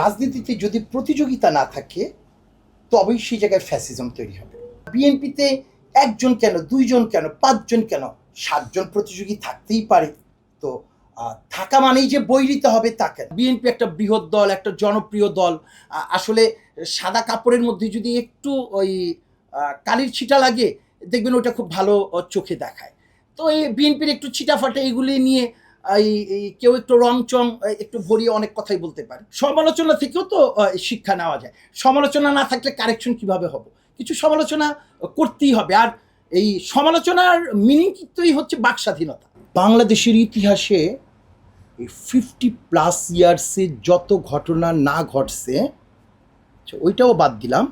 রাজনীতিতে যদি প্রতিযোগিতা না থাকে, তবেই সেই জায়গায় ফ্যাসিজম তৈরি হবে। বিএনপিতে একজন কেন, দুইজন কেন, পাঁচজন কেন, সাতজন প্রতিযোগী থাকতেই পারে। তো থাকা মানেই যে বৈরিতে হবে তাকে বিএনপি একটা বৃহৎ দল, একটা জনপ্রিয় দল। আসলে সাদা কাপড়ের মধ্যে যদি একটু ওই কালির ছিটা লাগে, দেখবেন ওটা খুব ভালো চোখে দেখায়। তো এই বিএনপির একটু ছিটাফাটা এগুলি নিয়ে এই কেউ একটু রং চং একটু ভরিয়ে অনেক কথাই বলতে পারে। সমালোচনা থেকেও তো শিক্ষা নেওয়া যায়। সমালোচনা না থাকলে কারেকশন কীভাবে হবে? কিছু সমালোচনা করতেই হবে। আর এই সমালোচনার মিনিং কিন্তু হচ্ছে বাক স্বাধীনতা বাংলাদেশের ইতিহাসে ফিফটি প্লাস ইয়ার্সে যত ঘটনা না ঘটছে আচ্ছা, ওইটাও বাদ দিলাম।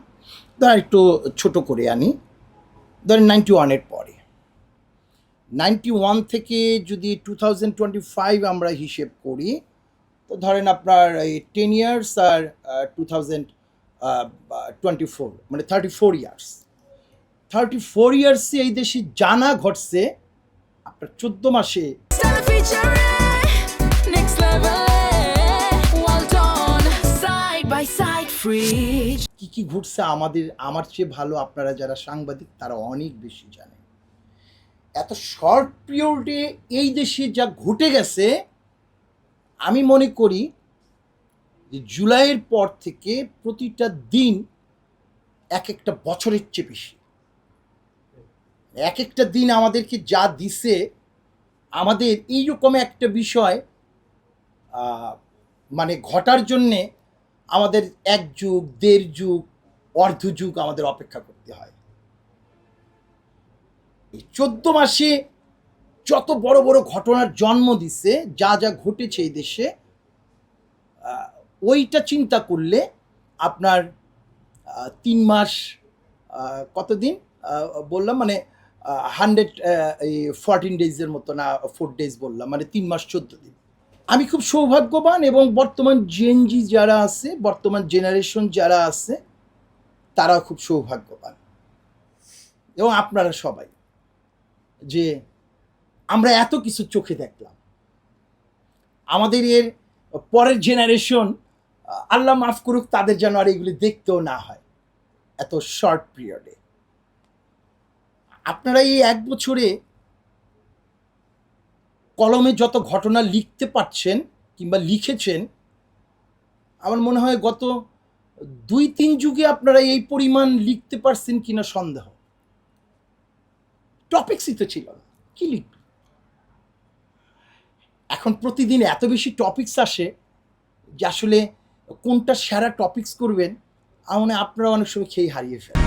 ধর একটু ছোট করে আনি। ধরেন নাইনটি ওয়ানের পরে। নাইনটি ওয়ান থেকে যদি টু থাউজেন্ড টোয়েন্টি ফাইভ আমরা হিসেব করি তো ধরেন আপনার এই টেন ইয়ার্স আর টু থাউজেন্ড টোয়েন্টি ফোর মানে thirty four years thirty four ইয়ার্সে এই দেশে জানা ঘটছে আপনার চোদ্দ মাসে. কি কি ঘটছে আমাদের আমার চেয়ে ভালো আপনারা যারা সাংবাদিক তারা অনেক বেশি জানেন এত শর্ট পিরিয়ডে এই দেশে যা ঘটে গেছে, আমি মনে করি যে জুলাইয়ের পর থেকে প্রতিটা দিন এক একটা বছরের চেয়ে বেশি। এক একটা দিন আমাদেরকে যা দিছে, আমাদের এইরকম একটা বিষয় মানে ঘটার জন্যে আমাদের এক যুগ, দেড় যুগ অর্ধ যুগ আমাদের অপেক্ষা করতে হয়। এই চোদ্দ মাসে যত বড় বড় ঘটনার জন্ম দিছে, যা যা ঘটেছে এই দেশে ওইটা চিন্তা করলে আপনার তিন মাস কতদিন? বললাম মানে হান্ড্রেড এই ফরটিন ডেজের মতো না ফোর ডেজ বললাম মানে তিন মাস চোদ্দ দিন। আমি খুব সৌভাগ্যবান এবং বর্তমান জেনজি যারা আছে, বর্তমান জেনারেশন যারা আছে, তারাও খুব সৌভাগ্যবান। এবং আপনারা সবাই। যে আমরা এত কিছু চোখে দেখলাম। আমাদের এর পরের জেনারেশন আল্লাহ মাফ করুক, তাদের যেন আর এগুলি দেখতেও না হয় এত শর্ট পিরিয়ডে আপনারা এই এক বছরে কলমে যত ঘটনা লিখতে পারছেন কিংবা লিখেছেন, আমার মনে হয় গত দুই, তিন যুগে আপনারা এই পরিমাণ লিখতে পারছেন কিনা সন্দেহ। টপিক্সই তো ছিল কি লিখবে? এখন প্রতিদিন এত বেশি টপিকস আসে যে আসলে কোনটা সেরা টপিকস করবেন মনে আপনারা অনেক সময় খেয়ে হারিয়ে ফেলেন।